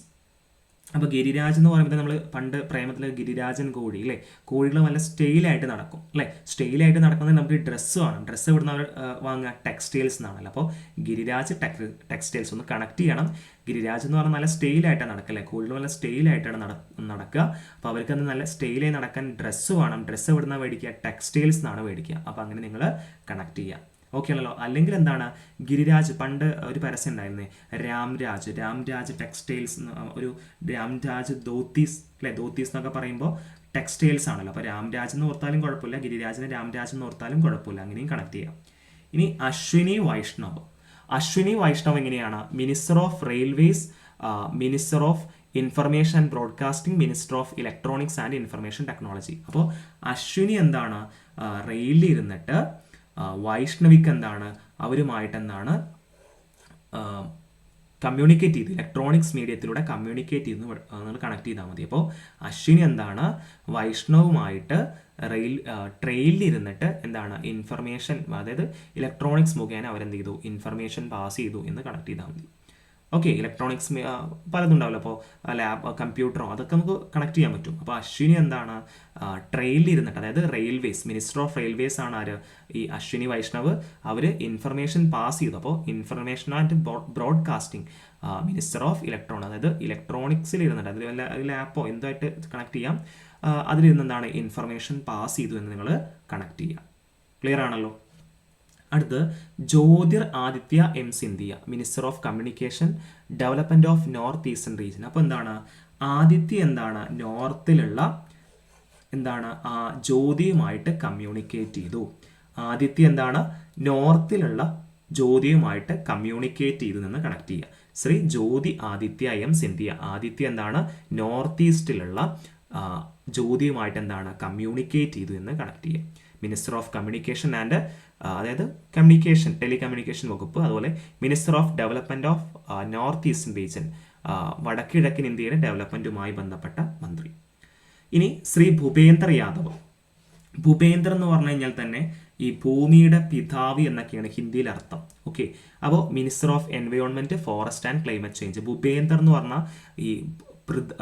അപ്പോൾ ഗിരിരാജ് എന്ന് പറയുമ്പോൾ നമ്മൾ പണ്ട് പ്രേമത്തിൽ ഗിരിരാജൻ കോഴി അല്ലേ കോഴികൾ നല്ല സ്റ്റൈലായിട്ട് നടക്കും അല്ലേ സ്റ്റൈലായിട്ട് നടക്കുന്നത് നമുക്ക് ഡ്രസ്സ് വേണം ഡ്രസ്സ് ഇവിടുന്ന് അവർ വാങ്ങുക. ടെക്സ്റ്റൈൽസ് എന്നാണല്ലോ. അപ്പോൾ ഗിരിരാജ് ടെക് ടെക്സ്റ്റൈൽസ് ഒന്ന് കണക്ട് ചെയ്യണം. ഗിരിരാജ് എന്ന് പറഞ്ഞാൽ നല്ല സ്റ്റൈലായിട്ടാണ് അല്ലേ കോഴികൾ നല്ല സ്റ്റൈലായിട്ടാണ് നട നടക്കുക. അപ്പോൾ അവർക്ക് അത് നല്ല സ്റ്റൈലായി നടക്കാൻ ഡ്രസ്സ് വേണം. ഡ്രസ്സ് ഇവിടുന്ന് മേടിക്കുക. ടെക്സ്റ്റൈൽസ് എന്നാണ് മേടിക്കുക. അപ്പോൾ അങ്ങനെ നിങ്ങൾ കണക്ട് ചെയ്യുക. ഓക്കെ ആണല്ലോ അല്ലെങ്കിൽ എന്താണ്? ഗിരിരാജ് പണ്ട് ഒരു പരസ്യം ഉണ്ടായിരുന്നേ. രാംരാജ്. രാംരാജ് ടെക്സ്റ്റൈൽസ് ഒരു രാംരാജ് ധോത്തീസ് അല്ലെ? ധോത്തീസ് എന്നൊക്കെ പറയുമ്പോൾ ടെക്സ്റ്റൈൽസ് ആണല്ലോ. അപ്പോൾ രാംരാജ് എന്ന് ഓർത്താലും കുഴപ്പമില്ല. ഗിരിരാജിനെ രാംരാജ് എന്ന് ഓർത്താലും കുഴപ്പമില്ല. അങ്ങനെയും കണക്ട് ചെയ്യാം. ഇനി അശ്വിനി വൈഷ്ണവ്. അശ്വിനി വൈഷ്ണവ് എങ്ങനെയാണ്? Minister of railways minister of information and broadcasting minister of electronics and information technology അപ്പോൾ അശ്വിനി എന്താണ്? റെയിലിൽ ഇരുന്നിട്ട് വൈഷ്ണവിക്ക് എന്താണ് അവരുമായിട്ട് എന്താണ് കമ്മ്യൂണിക്കേറ്റ് ചെയ്ത് ഇലക്ട്രോണിക്സ് മീഡിയത്തിലൂടെ കമ്മ്യൂണിക്കേറ്റ് ചെയ്ത് നിങ്ങൾ കണക്ട് ചെയ്താൽ മതി. അപ്പോൾ അശ്വിനി എന്താണ് വൈഷ്ണവുമായിട്ട് റെയിൽ ട്രെയിനിൽ ഇരുന്നിട്ട് എന്താണ് ഇൻഫർമേഷൻ അതായത് ഇലക്ട്രോണിക്സ് മുഖേന അവരെന്ത് ചെയ്തു ഇൻഫർമേഷൻ പാസ് ചെയ്തു എന്ന് കണക്ട് ചെയ്താൽ മതി. ഓക്കെ ഇലക്ട്രോണിക്സ് പലതും ഉണ്ടാവില്ല. അപ്പോൾ ലാബ് കമ്പ്യൂട്ടറോ അതൊക്കെ നമുക്ക് കണക്ട് ചെയ്യാൻ പറ്റും. അപ്പോൾ അശ്വിനി എന്താണ് ട്രെയിനിൽ ഇരുന്നിട്ട് അതായത് റെയിൽവേസ് മിനിസ്റ്റർ ഓഫ് റെയിൽവേസ് ആണ് ആര്? ഈ അശ്വിനി വൈഷ്ണവ് അവർ ഇൻഫർമേഷൻ പാസ് ചെയ്തു. അപ്പോൾ information and broadcasting minister of electron അതായത് ഇലക്ട്രോണിക്സിൽ ഇരുന്നിട്ട് അതിൽ ലാപ്പോ എന്തായിട്ട് കണക്ട് ചെയ്യാം അതിലിരുന്ന് എന്താണ് ഇൻഫർമേഷൻ പാസ് ചെയ്തു എന്ന് നിങ്ങൾ കണക്ട് ചെയ്യാം. ക്ലിയർ ആണല്ലോ? അടുത്ത് Jyotiraditya M Scindia minister of communication development of north eastern region അപ്പോൾ എന്താണ്? ആദിത്യ എന്താണ്? നോർത്തിലുള്ള എന്താണ്? ആ ജ്യോതിയുമായിട്ട് കമ്മ്യൂണിക്കേറ്റ് ചെയ്തു. ആദിത്യ എന്താണ്? നോർത്തിലുള്ള ജ്യോതിയുമായിട്ട് കമ്മ്യൂണിക്കേറ്റ് ചെയ്തു നിന്ന് കണക്ട് ചെയ്യുക. ശ്രീ ജ്യോതി ആദിത്യ എം സിന്ധിയ ആദിത്യ എന്താണ്? നോർത്ത് ഈസ്റ്റിലുള്ള ജ്യോതിയുമായിട്ട് എന്താണ്? കമ്മ്യൂണിക്കേറ്റ് ചെയ്തു എന്ന് കണക്ട് ചെയ്യുക. മിനിസ്റ്റർ ഓഫ് കമ്മ്യൂണിക്കേഷൻ ആൻഡ് അതായത് കമ്മ്യൂണിക്കേഷൻ ടെലികമ്മ്യൂണിക്കേഷൻ വകുപ്പ് അതുപോലെ minister of development of north eastern region വടക്കിഴക്കൻ ഇന്ത്യയുടെ ഡെവലപ്മെന്റുമായി ബന്ധപ്പെട്ട മന്ത്രി. ഇനി ശ്രീ ഭൂപേന്ദ്ര യാദവ്. ഭൂപേന്ദ്ര എന്ന് പറഞ്ഞു കഴിഞ്ഞാൽ തന്നെ ഈ ഭൂമിയുടെ പിതാവ് എന്നൊക്കെയാണ് ഹിന്ദിയിൽ അർത്ഥം. ഓക്കെ അപ്പോൾ minister of environment forest and climate change Bhupendra എന്ന് പറഞ്ഞാൽ ഈ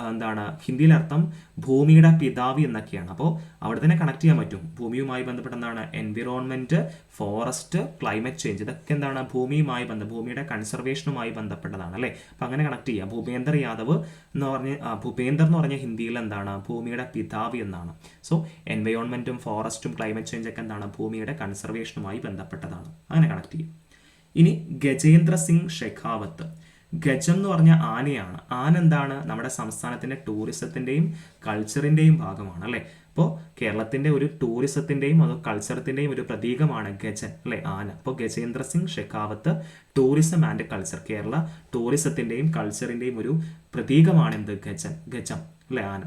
എന്താണ് ഹിന്ദിയിൽ അർത്ഥം ഭൂമിയുടെ പിതാവ് എന്നൊക്കെയാണ്. അപ്പോൾ അവിടെ തന്നെ കണക്ട് ചെയ്യാൻ പറ്റും. ഭൂമിയുമായി ബന്ധപ്പെട്ട എന്താണ് എൻവിറോൺമെന്റ് ഫോറസ്റ്റ് ക്ലൈമറ്റ് ചേഞ്ച് ഇതൊക്കെ എന്താണ്? ഭൂമിയുമായി ബന്ധം ഭൂമിയുടെ കൺസർവേഷനുമായി ബന്ധപ്പെട്ടതാണ് അല്ലേ? അപ്പം അങ്ങനെ കണക്ട് ചെയ്യാം. ഭൂപേന്ദർ യാദവ് എന്ന് പറഞ്ഞ് ഭൂപേന്ദർ എന്ന് പറഞ്ഞ ഹിന്ദിയിൽ എന്താണ്? ഭൂമിയുടെ പിതാവ് എന്നാണ്. സോ എൻവയോൺമെന്റും ഫോറസ്റ്റും ക്ലൈമറ്റ് ചേഞ്ച് ഒക്കെ എന്താണ്? ഭൂമിയുടെ കൺസർവേഷനുമായി ബന്ധപ്പെട്ടതാണ്. അങ്ങനെ കണക്ട് ചെയ്യും. ഇനി ഗജേന്ദ്ര സിംഗ് ഷെഖാവത്ത്. ഗജം എന്ന് പറഞ്ഞ ആനയാണ്. ആന എന്താണ്? നമ്മുടെ സംസ്ഥാനത്തിന്റെ ടൂറിസത്തിന്റെയും കൾച്ചറിന്റെയും ഭാഗമാണ് അല്ലെ? അപ്പോൾ കേരളത്തിന്റെ ഒരു ടൂറിസത്തിന്റെയും അതോ കൾച്ചറത്തിന്റെയും ഒരു പ്രതീകമാണ് ഗജൻ അല്ലെ? ആന. അപ്പോൾ Gajendra Singh Shekhawat tourism and culture Kerala ടൂറിസത്തിന്റെയും കൾച്ചറിന്റെയും ഒരു പ്രതീകമാണ് എന്ത്? ഗജൻ ഗജം അല്ലെ? ആന.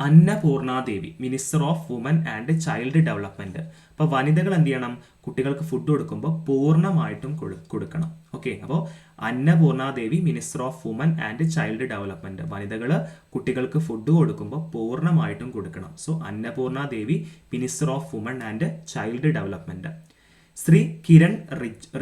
Annapurna Devi minister of woman and child development അപ്പോൾ വനിതകൾ എന്ത് ചെയ്യണം? കുട്ടികൾക്ക് ഫുഡ് കൊടുക്കുമ്പോൾ പൂർണമായിട്ടും കൊടുക്കണം. ഓക്കെ. അപ്പോൾ Annapurna Devi minister of woman and child development വനിതകൾ കുട്ടികൾക്ക് ഫുഡ് കൊടുക്കുമ്പോൾ പൂർണമായിട്ടും കൊടുക്കണം. So Annapurna Devi minister of woman and child development Shri Kiran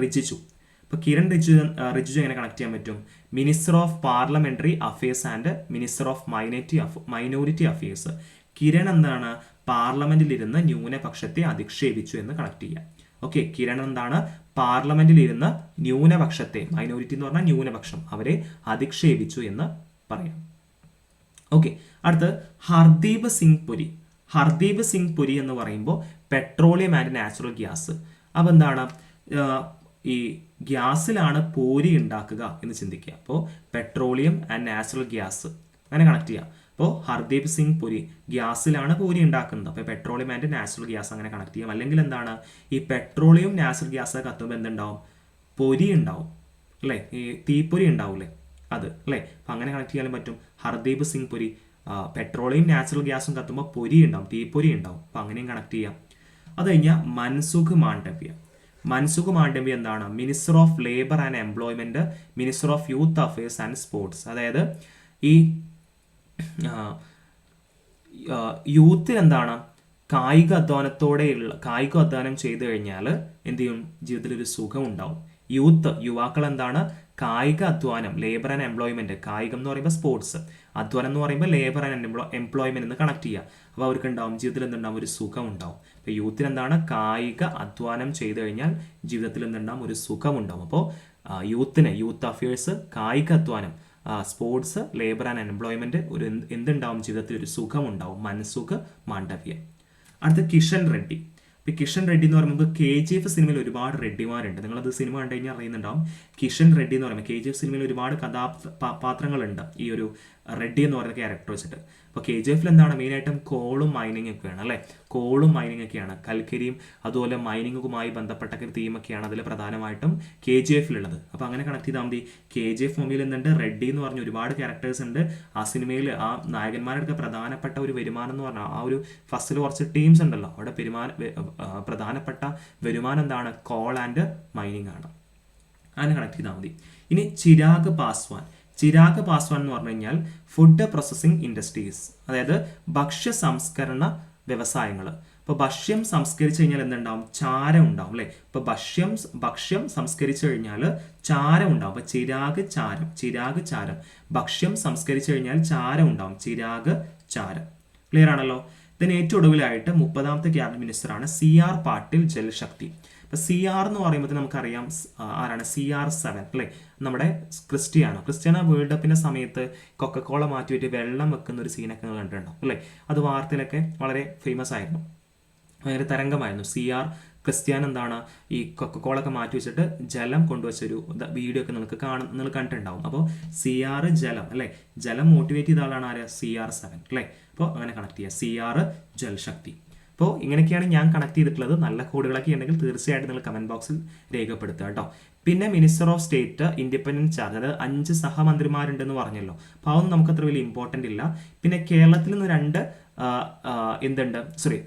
Rijiju. ഇപ്പോൾ കിരൺ റിജു റിജിജു എങ്ങനെ കണക്ട് ചെയ്യാൻ പറ്റും? Minister of parliamentary affairs and minister of minority minority affairs Kiran എന്താണ്? പാർലമെന്റിൽ ഇരുന്ന് ന്യൂനപക്ഷത്തെ അധിക്ഷേപിച്ചു എന്ന് കണക്ട് ചെയ്യാം. ഓക്കെ കിരൺ എന്താണ്? പാർലമെന്റിൽ ഇരുന്ന് ന്യൂനപക്ഷത്തെ മൈനോറിറ്റി എന്ന് പറഞ്ഞാൽ ന്യൂനപക്ഷം അവരെ അധിക്ഷേപിച്ചു എന്ന് പറയാം. ഓക്കെ അടുത്ത് ഹർദീപ് സിംഗ് പുരി. ഹർദീപ് സിംഗ് പുരി എന്ന് പറയുമ്പോൾ പെട്രോളിയം ആൻഡ് നാച്ചുറൽ ഗ്യാസ്. അപ്പോൾ എന്താണ്? ഈ ഗ്യാസിലാണ് പൂരി ഉണ്ടാക്കുക എന്ന് ചിന്തിക്കുക. അപ്പോൾ പെട്രോളിയം ആൻഡ് നാച്ചുറൽ ഗ്യാസ്. അങ്ങനെ കണക്ട് ചെയ്യാം. അപ്പോൾ ഹർദീപ് സിംഗ് പുരി ഗ്യാസിലാണ് പൂരി ഉണ്ടാക്കുന്നത്. അപ്പോൾ പെട്രോളിയം ആൻഡ് നാച്ചുറൽ ഗ്യാസ് അങ്ങനെ കണക്ട് ചെയ്യാം. അല്ലെങ്കിൽ എന്താണ്? ഈ പെട്രോളിയം നാച്ചുറൽ ഗ്യാസ് കത്തുമ്പോൾ എന്തുണ്ടാവും? പൊരി ഉണ്ടാവും. അല്ലേ? ഈ തീപ്പൊരി ഉണ്ടാവില്ലേ അത്. അല്ലേ? അപ്പം അങ്ങനെ കണക്ട് ചെയ്യാനും പറ്റും. ഹർദീപ് സിംഗ് പുരി പെട്രോളിയം നാച്ചുറൽ ഗ്യാസും കത്തുമ്പോൾ പൊരി ഉണ്ടാവും. തീപ്പൊരി ഉണ്ടാവും. അപ്പം അങ്ങനെയും കണക്ട് ചെയ്യാം. അത് കഴിഞ്ഞാൽ മൻസുഖ് മാണ്ഡവ്യ. മൻസുഖ് മാണ്ഡവ്യ എന്താണ്? Minister of labour and employment minister of youth affairs and sports അതായത് ഈ യൂത്തിൽ എന്താണ് കായിക അധ്വാനത്തോടെയുള്ള കായിക അധ്വാനം ചെയ്തു കഴിഞ്ഞാൽ എന്ത് ചെയ്യും? ജീവിതത്തിൽ ഒരു സുഖം ഉണ്ടാവും യൂത്ത് യുവാക്കൾ എന്താണ് കായിക അധ്വാനം ലേബർ ആൻഡ് എംപ്ലോയ്മെന്റ് കായികം എന്ന് പറയുമ്പോൾ സ്പോർട്സ് അധ്വാനം എന്ന് പറയുമ്പോൾ ലേബർ ആൻഡ് എംപ്ലോ എംപ്ലോയ്മെന്റ് എന്ന് കണക്ട് ചെയ്യുക അപ്പോൾ അവർക്ക് ഉണ്ടാവും ജീവിതത്തിൽ എന്തുണ്ടാവും ഒരു സുഖം ഉണ്ടാവും അപ്പോൾ യൂത്തിൽ എന്താണ് കായിക അധ്വാനം ചെയ്തു കഴിഞ്ഞാൽ ജീവിതത്തിൽ എന്തുണ്ടാവും ഒരു സുഖം ഉണ്ടാവും അപ്പോൾ യൂത്തിന് യൂത്ത് അഫയേഴ്സ് കായിക അധ്വാനം. സ്പോർട്സ് ലേബർ ആൻഡ് എംപ്ലോയ്മെന്റ് ഒരു എന്തുണ്ടാവും ജീവിതത്തിൽ ഒരു സുഖം ഉണ്ടാവും മാണ്ഡവ്യം. അടുത്ത കിഷൻ റെഡ്ഡി. ഇപ്പൊ കിഷൻ റെഡ്ഡി എന്ന് പറയുമ്പോൾ കെ ജി എഫ് സിനിമയിൽ ഒരുപാട് റെഡ്ഡിമാരുണ്ട്. നിങ്ങളത് സിനിമ കണ്ടു കഴിഞ്ഞാൽ അറിയുന്നുണ്ടാവും. കിഷൻ റെഡ്ഡി എന്ന് പറയുമ്പോൾ കെ ജി എഫ് സിനിമയിൽ ഒരുപാട് കഥാപാത്രങ്ങളുണ്ട് ഈ ഒരു റെഡ്ഡി എന്ന് പറയുന്ന ക്യാരക്ടർ വെച്ചിട്ട്. അപ്പോൾ കെ ജി എഫിൽ എന്താണ് മെയിനായിട്ടും കോളും മൈനിങ് ഒക്കെയാണ് അല്ലേ? കോളും മൈനിങ് ഒക്കെയാണ്. കൽക്കരിയും അതുപോലെ മൈനിങ്ങുമായി ബന്ധപ്പെട്ട തീമൊക്കെയാണ് അതിൽ പ്രധാനമായിട്ടും കെ ജി എഫിലുള്ളത് അപ്പോൾ അങ്ങനെ കണക്ട് ചെയ്താൽ മതി. കെ ജി എഫ് മൂവിയിൽ എന്തുണ്ട്? റെഡ്ഡി എന്ന് പറഞ്ഞ ഒരുപാട് ക്യാരക്ടേഴ്സ് ഉണ്ട്. ആ സിനിമയിൽ ആ നായകന്മാരുടെ പ്രധാനപ്പെട്ട ഒരു വരുമാനം എന്ന് പറഞ്ഞാൽ ആ ഒരു ഫസ്റ്റിൽ കുറച്ച് ടീംസ് ഉണ്ടല്ലോ. അവിടെ പെരുമാന പ്രധാനപ്പെട്ട വരുമാനം എന്താണ്? കോൾ ആൻഡ് മൈനിങ് ആണ്. അങ്ങനെ കണക്ട് ചെയ്താൽ മതി. ഇനി ചിരാഗ് പാസ്വാൻ. ചിരാഗ് പാസ്വാൻ എന്ന് പറഞ്ഞു കഴിഞ്ഞാൽ ഫുഡ് പ്രോസസ്സിംഗ് ഇൻഡസ്ട്രീസ് അതായത് ഭക്ഷ്യ സംസ്കരണ വ്യവസായങ്ങൾ. ഇപ്പോൾ ഭക്ഷ്യം സംസ്കരിച്ചു കഴിഞ്ഞാൽ എന്തുണ്ടാവും? ചാരം ഉണ്ടാവും അല്ലേ? ഇപ്പോൾ ഭക്ഷ്യം ഭക്ഷ്യം സംസ്കരിച്ചു കഴിഞ്ഞാൽ ചാരം ഉണ്ടാവും. അപ്പോൾ ചിരാഗ് ചാരം ചിരാഗ് ചാരം. ഭക്ഷ്യം സംസ്കരിച്ചു കഴിഞ്ഞാൽ ചാരം ഉണ്ടാവും. ചിരാഗ് ചാരം. ക്ലിയർ ആണല്ലോ? ഇതിന് ഏറ്റവും ഒടുവിലായിട്ട് മുപ്പതാമത്തെ ക്യാബിനറ്റ് മിനിസ്റ്ററാണ് സി ആർ പാട്ടീൽ ജൽശക്തി ഇപ്പൊ സി ആർ എന്ന് പറയുമ്പോൾ നമുക്കറിയാം ആരാണ്? സി ആർ സെവൻ അല്ലേ? നമ്മുടെ ക്രിസ്ത്യാനോ ക്രിസ്ത്യാനോ വേൾഡ് കപ്പിന്റെ സമയത്ത് കൊക്കക്കോള മാറ്റി വെച്ച് വെള്ളം വെക്കുന്ന ഒരു സീനൊക്കെ കണ്ടിട്ടുണ്ടാവും അല്ലേ? അത് വാർത്തയിലൊക്കെ വളരെ ഫേമസ് ആയിരുന്നു. ഭയങ്കര തരംഗമായിരുന്നു. സി ആർ ക്രിസ്ത്യാൻ എന്താണ് ഈ കൊക്കക്കോളൊക്കെ മാറ്റി വെച്ചിട്ട് ജലം കൊണ്ടുവച്ചൊരു വീഡിയോ ഒക്കെ നിങ്ങൾക്ക് കാണും നിങ്ങൾ കണ്ടിട്ടുണ്ടാവും. അപ്പോൾ സി ആർ ജലം അല്ലേ? ജലം മോട്ടിവേറ്റ് ചെയ്ത ആളാണ് ആര്? സി ആർ സെവൻ അല്ലേ? അപ്പോൾ അങ്ങനെ കണക്ട് ചെയ്യുക സി ആർ ജൽശക്തി അപ്പോൾ ഇങ്ങനെയൊക്കെയാണ് ഞാൻ കണക്ട് ചെയ്തിട്ടുള്ളത്. നല്ല കോഡുകളൊക്കെ ഉണ്ടെങ്കിൽ തീർച്ചയായിട്ടും നിങ്ങൾ കമന്റ് ബോക്സിൽ രേഖപ്പെടുത്തുക കേട്ടോ പിന്നെ minister of state independence charge അതായത് അഞ്ച് സഹമന്ത്രിമാരുണ്ടെന്ന് പറഞ്ഞല്ലോ. അപ്പോൾ അതൊന്നും നമുക്ക് അത്ര വലിയ ഇമ്പോർട്ടന്റ് ഇല്ല. പിന്നെ കേരളത്തിൽ നിന്ന് രണ്ട് എന്തുണ്ട്? സോറി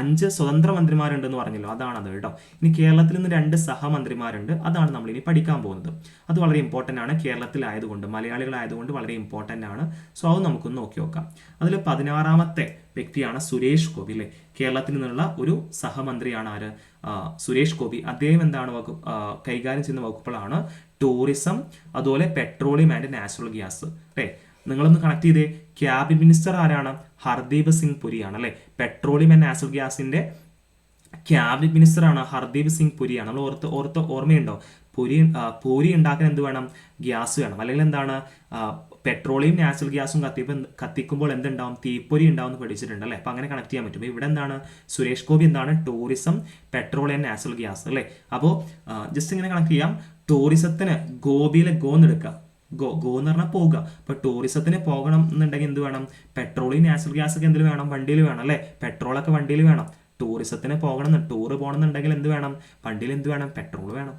അഞ്ച് സ്വതന്ത്ര മന്ത്രിമാരുണ്ടെന്ന് പറഞ്ഞല്ലോ. അതാണത് കേട്ടോ. ഇനി കേരളത്തിൽ നിന്ന് രണ്ട് സഹമന്ത്രിമാരുണ്ട്. അതാണ് നമ്മൾ ഇനി പഠിക്കാൻ പോകുന്നത്. അത് വളരെ ഇമ്പോർട്ടന്റ് ആണ്. കേരളത്തിലായതുകൊണ്ട് മലയാളികളായതുകൊണ്ട് വളരെ ഇമ്പോർട്ടന്റ് ആണ്. സോ അത് നമുക്കൊന്ന് നോക്കി നോക്കാം. അതിൽ പതിനാറാമത്തെ വ്യക്തിയാണ് സുരേഷ് ഗോപി അല്ലേ? കേരളത്തിൽ നിന്നുള്ള ഒരു സഹമന്ത്രിയാണ് ആര്? സുരേഷ് ഗോപി. അദ്ദേഹം എന്താണ് വകുപ്പ് കൈകാര്യം ചെയ്യുന്ന വകുപ്പുകളാണ് ടൂറിസം അതുപോലെ പെട്രോളിയം ആൻഡ് നാച്ചുറൽ ഗ്യാസ് അല്ലേ? നിങ്ങളൊന്ന് കണക്ട് ചെയ്തേ. ക്യാബിൻ മിനിസ്റ്റർ ആരാണ്? ഹർദീപ് സിംഗ് പുരിയാണ് അല്ലെ? പെട്രോളിയം ആൻഡ് നാച്ചുറൽ ഗ്യാസിന്റെ ക്യാബിനറ്റ് മിനിസ്റ്ററാണ് ഹർദീപ് സിംഗ് പുരിയാണ്. നമ്മൾ ഓർത്ത് ഓർത്ത് ഓർമ്മയുണ്ടോ? പുരി പൂരി ഉണ്ടാക്കാൻ എന്ത് വേണം? ഗ്യാസ് വേണം. അല്ലെങ്കിൽ എന്താണ്? പെട്രോളിയം നാച്ചുറൽ ഗ്യാസും കത്തിയപ്പോൾ കത്തിക്കുമ്പോൾ എന്തുണ്ടാവും? തീപ്പൊരി ഉണ്ടാവും എന്ന് പഠിച്ചിട്ടുണ്ട് അല്ലേ? അപ്പം അങ്ങനെ കണക്ട് ചെയ്യാൻ പറ്റും. ഇവിടെ എന്താണ്? സുരേഷ് ഗോപി എന്താണ്? ടൂറിസം പെട്രോളിയം നാച്ചുറൽ ഗ്യാസ് അല്ലേ? അപ്പോൾ ജസ്റ്റ് ഇങ്ങനെ കണക്ട് ചെയ്യാം. ടൂറിസത്തിന് ഗോപിയിലെ ഗോ എന്നെടുക്കുക ഗോ ഗോ എന്ന് പറഞ്ഞാൽ പോകുക അപ്പോൾ ടൂറിസത്തിന് പോകണം എന്നുണ്ടെങ്കിൽ എന്ത് വേണം? പെട്രോളി നാച്ചുറൽ ഗ്യാസ് ഒക്കെ എന്തിൽ വേണം? വണ്ടിയിൽ വേണം അല്ലേ? പെട്രോളൊക്കെ വണ്ടിയിൽ വേണം. ടൂറിസത്തിന് പോകണം ടൂർ പോകണമെന്നുണ്ടെങ്കിൽ എന്ത് വേണം? വണ്ടിയിൽ എന്ത് വേണം? പെട്രോൾ വേണം.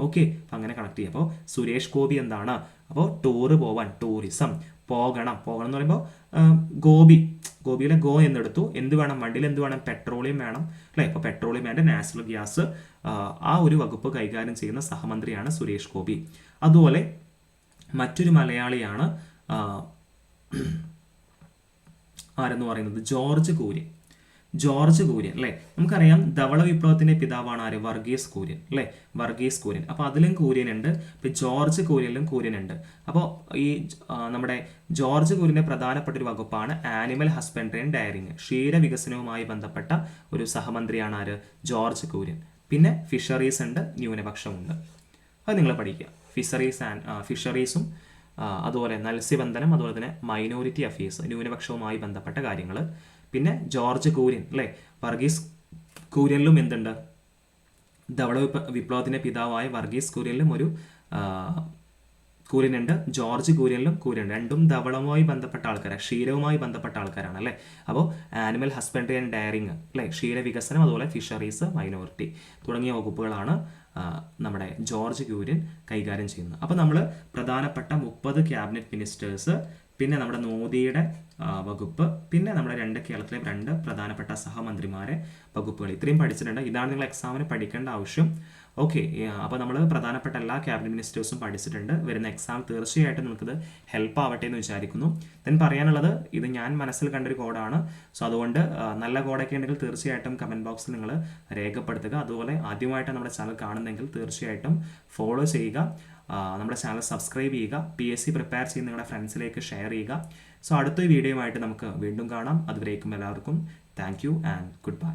ഓക്കെ അപ്പം അങ്ങനെ കണക്ട് ചെയ്യാം. അപ്പോൾ സുരേഷ് ഗോപി എന്താണ്? അപ്പോൾ ടൂർ പോവാൻ ടൂറിസം പോകണം. പോകണം എന്ന് പറയുമ്പോൾ ഗോപി. ഗോപിയിലെ ഗോ എന്നെടുത്തു. എന്ത് വേണം? വണ്ടിയിൽ എന്ത് വേണം? പെട്രോളിയം വേണം. അല്ലേ? ഇപ്പോൾ പെട്രോളിയം വേണ്ട. നാച്ചുറൽ ഗ്യാസ് ആ ഒരു വകുപ്പ് കൈകാര്യം ചെയ്യുന്ന സഹമന്ത്രിയാണ് സുരേഷ് ഗോപി. അതുപോലെ മറ്റൊരു മലയാളിയാണ് ആരെന്ന് പറയുന്നത്? ജോർജ് കൂര്യൻ. ജോർജ് കൂര്യൻ അല്ലേ? നമുക്കറിയാം ധവള വിപ്ലവത്തിന്റെ പിതാവാണ് ആര്? വർഗീസ് കൂര്യൻ അല്ലേ? വർഗീസ് കൂര്യൻ. അപ്പോൾ അതിലും കൂര്യനുണ്ട് ഇപ്പൊ ജോർജ് കൂര്യനിലും കൂര്യനുണ്ട്. അപ്പോൾ ഈ നമ്മുടെ ജോർജ് കൂര്യന്റെ പ്രധാനപ്പെട്ട ഒരു വകുപ്പാണ് ആനിമൽ ഹസ്ബൻഡറി ആൻഡ് ഡയറിങ്. ക്ഷീരവികസനവുമായി ബന്ധപ്പെട്ട ഒരു സഹമന്ത്രിയാണ് ആര്? ജോർജ് കൂര്യൻ. പിന്നെ ഫിഷറീസ് ഉണ്ട് ന്യൂനപക്ഷമുണ്ട്. അത് നിങ്ങൾ പഠിക്കുക. ഫിഷറീസ് ആൻഡ് ഫിഷറീസും അതുപോലെ മത്സ്യബന്ധനം അതുപോലെ തന്നെ മൈനോറിറ്റി അഫയേഴ്സ് ന്യൂനപക്ഷവുമായി ബന്ധപ്പെട്ട കാര്യങ്ങൾ പിന്നെ ജോർജ് കൂര്യൻ അല്ലേ? വർഗീസ് കൂര്യനിലും എന്തുണ്ട്? ധവള വിപ്ലവത്തിന്റെ പിതാവായ വർഗീസ് കുര്യനിലും ഒരു കൂര്യനുണ്ട് ജോർജ് കൂര്യനിലും കൂര്യനുണ്ട്. രണ്ടും ധവളവുമായി ബന്ധപ്പെട്ട ആൾക്കാരാണ് ക്ഷീരവുമായി ബന്ധപ്പെട്ട ആൾക്കാരാണ് അല്ലേ? അപ്പോൾ ആനിമൽ ഹസ്ബൻഡറി ആൻഡ് ഡയറിങ് അല്ലേ? ക്ഷീര വികസനം അതുപോലെ ഫിഷറീസ് മൈനോറിറ്റി തുടങ്ങിയ വകുപ്പുകളാണ് നമ്മുടെ ജോർജ് ക്യൂര്യൻ കൈകാര്യം ചെയ്യുന്നത്. അപ്പോൾ നമ്മൾ പ്രധാനപ്പെട്ട മുപ്പത് ക്യാബിനറ്റ് മിനിസ്റ്റേഴ്സ് പിന്നെ നമ്മുടെ മോദിയുടെ വകുപ്പ് പിന്നെ നമ്മുടെ രണ്ട് കേരളത്തിലെ രണ്ട് പ്രധാനപ്പെട്ട സഹമന്ത്രിമാരെ വകുപ്പുകൾ. ഇത്രയും പഠിച്ചിട്ടുണ്ട്. ഇതാണ് നിങ്ങൾ എക്സാമിന് പഠിക്കേണ്ട ആവശ്യം. ഓക്കെ അപ്പോൾ നമ്മൾ പ്രധാനപ്പെട്ട എല്ലാ ക്യാബിനറ്റ് മിനിസ്റ്റേഴ്സും പഠിച്ചിട്ടുണ്ട്. വരുന്ന എക്സാം തീർച്ചയായിട്ടും നിങ്ങൾക്ക് ഹെൽപ്പ് ആവട്ടെ എന്ന് വിചാരിക്കുന്നു. ദെൻ പറയാനുള്ളത് ഇത് ഞാൻ മനസ്സിൽ കണ്ടൊരു കോഡാണ്. സോ അതുകൊണ്ട് നല്ല കോഡൊക്കെ ഉണ്ടെങ്കിൽ തീർച്ചയായിട്ടും കമന്റ് ബോക്സിൽ നിങ്ങൾ രേഖപ്പെടുത്തുക. അതുപോലെ ആദ്യമായിട്ട് നമ്മുടെ ചാനൽ കാണുന്നെങ്കിൽ തീർച്ചയായിട്ടും ഫോളോ ചെയ്യുക. നമ്മുടെ ചാനൽ സബ്സ്ക്രൈബ് ചെയ്യുക പി എസ് സി പ്രിപ്പയർ ചെയ്യുന്ന നിങ്ങളുടെ ഫ്രണ്ട്സിലേക്ക് ഷെയർ ചെയ്യുക. സോ അടുത്ത വീഡിയോയുമായിട്ട് നമുക്ക് വീണ്ടും കാണാം. അതുവരേക്കും എല്ലാവർക്കും thank you and good bye